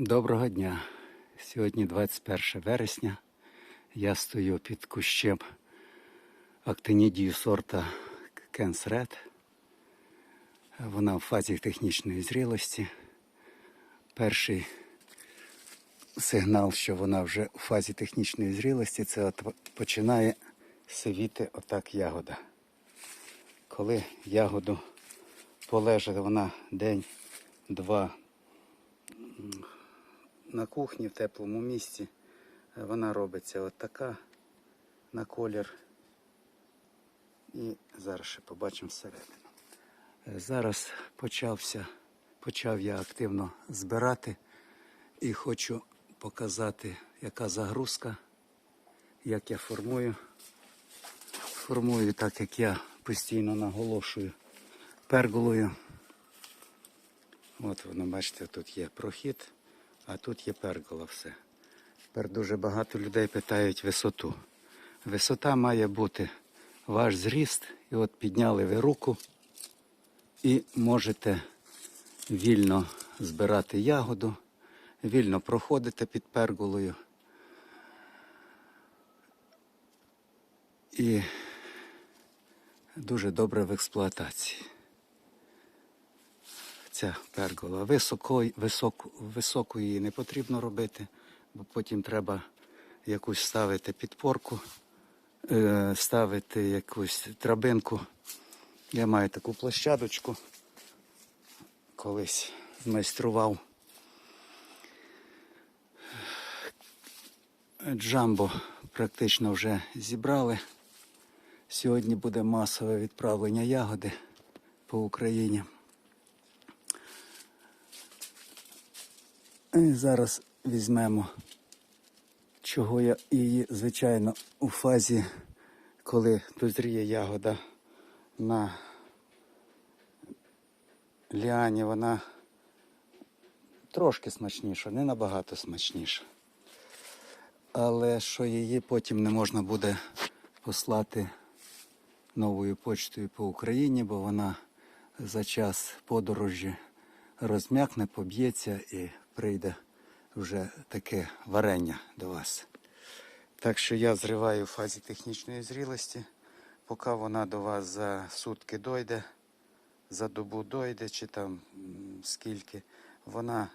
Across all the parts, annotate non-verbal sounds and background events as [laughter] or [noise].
Доброго дня. Сьогодні 21 вересня. Я стою під кущем актинідію сорта Кенс Ред. Вона в фазі технічної зрілості. Перший сигнал, що вона вже у фазі технічної зрілості, це от починає сивіти отак ягода. Коли ягоду полежить вона день-два на кухні в теплому місці. Е, Вона робиться от така на колір. І зараз ще побачимо всередину. Е, Зараз почався, почав я активно збирати і хочу показати, яка загрузка, як я формую. Формую так, як я постійно наголошую перголою. От воно, бачите, тут є прохід, а тут є пергола все. Тепер дуже багато людей питають висоту. Висота має бути ваш зріст, і от підняли ви руку і можете вільно збирати ягоду, вільно проходити під перголою. І дуже добре в експлуатації ця пергола. Високої, високу, високу її не потрібно робити, бо потім треба якусь ставити підпорку, е, ставити якусь драбинку. Я маю таку площадочку, колись змайстрував. Джамбо практично вже зібрали. Сьогодні буде масове відправлення ягоди по Україні. І зараз візьмемо, чого я її, звичайно, у фазі, коли дозріє ягода на ліані, вона трошки смачніша, не набагато смачніша. Але що її потім не можна буде послати новою почтою по Україні, бо вона за час подорожі розм'якне, поб'ється і прийде вже таке варення до вас. Так що я зриваю в фазі технічної зрілості, поки вона до вас за сутки дойде, за добу дойде, чи там скільки, вона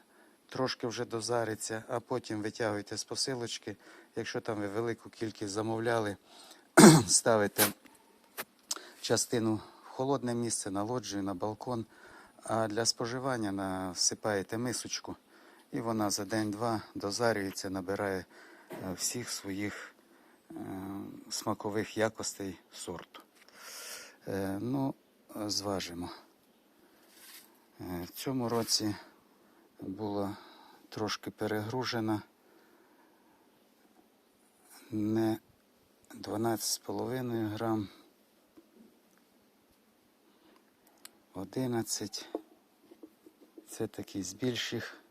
трошки вже дозариться, а потім витягуєте з посилочки. Якщо там ви велику кількість замовляли, [clears throat] ставите частину в холодне місце, на лоджію, на балкон, а для споживання насипаєте мисочку, і вона за день-два дозарюється, набирає е, всіх своїх е, смакових якостей сорту. Е, ну, зважимо. В цьому році була трошки перегружена. Не 12,5 грам. 11. Це такі з більших.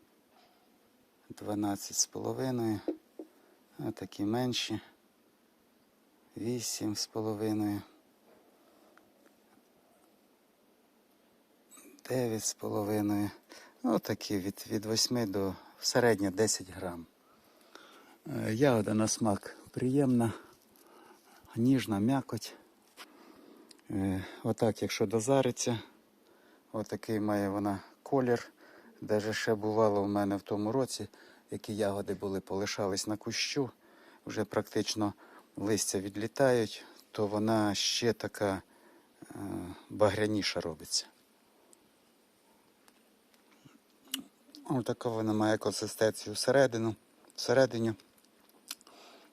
12 з половиною. А такі менші. 8 з половиною. 9 з половиною. Ну, такі від, від 8 до середньо 10 грам. Е, Ягода на смак приємна, ніжна м'якоть. Е, Отак, якщо дозариться, отакий має вона колір. Даже ще бувало в мене в тому році, які ягоди були, полишались на кущу, вже практично листя відлітають, то вона ще така е, багряніша робиться. Ось така вона має консистенцію всередину, всередині.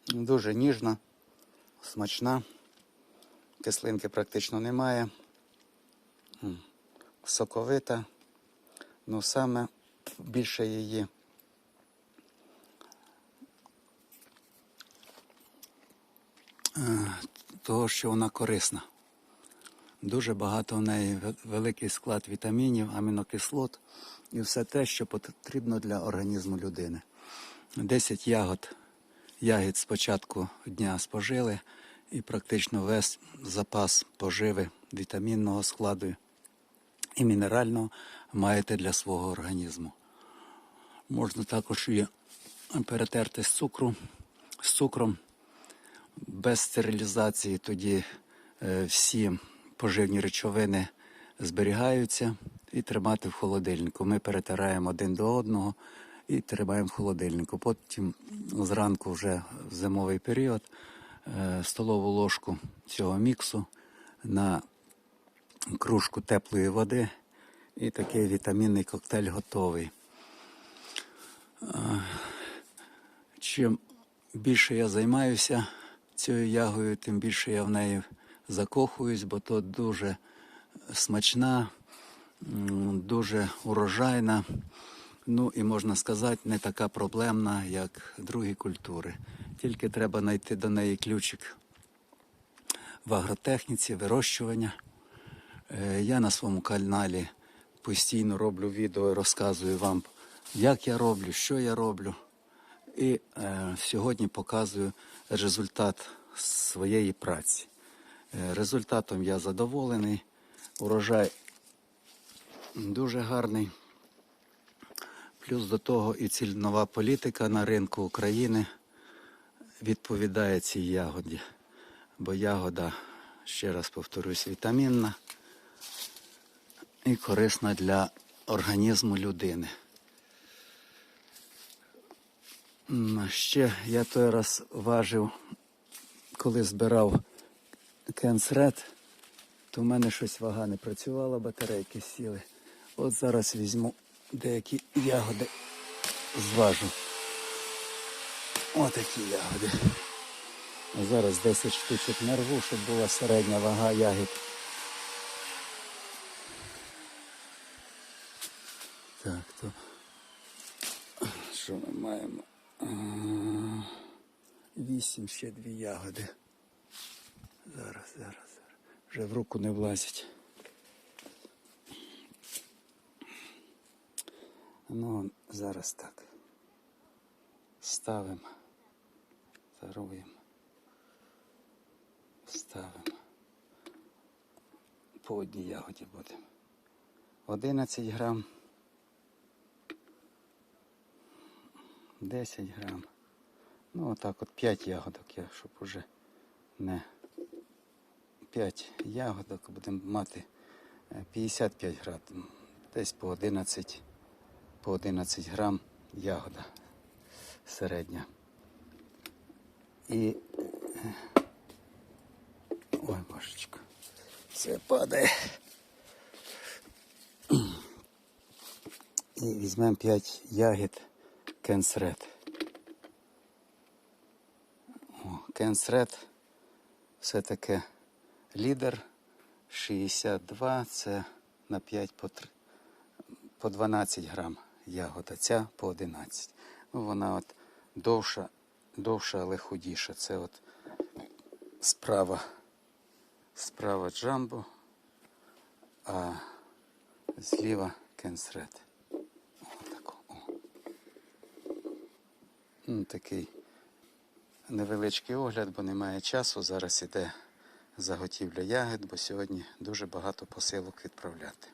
Дуже ніжна, смачна. Кислинки практично немає. Соковита. Ну саме більше її е, того, що вона корисна. Дуже багато в неї великий склад вітамінів, амінокислот і все те, що потрібно для організму людини. 10 ягод, ягід з початку дня спожили і практично весь запас поживи вітамінного складу і мінерального маєте для свого організму. Можна також і перетерти з цукру, з цукром. Без стерилізації тоді е, всі поживні речовини зберігаються і тримати в холодильнику. Ми перетираємо один до одного і тримаємо в холодильнику. Потім зранку вже в зимовий період е, столову ложку цього міксу на кружку теплої води і такий вітамінний коктейль готовий. Чим більше я займаюся цією ягою, тим більше я в неї закохуюсь, бо то дуже смачна, дуже урожайна. Ну і можна сказати, не така проблемна, як другі культури. Тільки треба знайти до неї ключик в агротехніці, вирощування. Е, Я на своєму каналі постійно роблю відео розказую вам, як я роблю, що я роблю. І е, сьогодні показую результат своєї праці. Е, результатом я задоволений. Урожай дуже гарний. Плюс до того і цільнова політика на ринку України відповідає цій ягоді. Бо ягода, ще раз повторюсь, вітамінна і корисна для організму людини. Ще я той раз важив, коли збирав кенсред, то в мене щось вага не працювала, батарейки сіли. От зараз візьму деякі ягоди, зважу. Отакі ягоди. Зараз 10 штучок нарву, щоб була середня вага ягід. Так, то що ми маємо? Вісім ще дві ягоди. Зараз, зараз, зараз. Вже в руку не влазять. Ну, зараз так. Ставимо. Заруємо. Ставимо. По одній ягоді будемо. 11 грам. 10 грам. Ну, отак от 5 ягодок я, щоб уже не 5 ягодок будемо мати е, 55 грам. Десь по 11, по 11 грам ягода середня. І е, ой, божечко, все падає. І візьмемо 5 ягід кенсред. Кенсред все-таки лідер 62, це на 5 по, 3, по 12 грам ягода, ця по 11. Ну, вона от довша, довша, але худіша. Це от справа, справа джамбо, а зліва кенсред. Ну, такий невеличкий огляд, бо немає часу. Зараз іде заготівля ягід, бо сьогодні дуже багато посилок відправляти.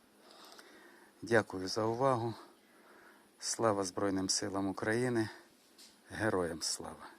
Дякую за увагу. Слава Збройним силам України. Героям слава!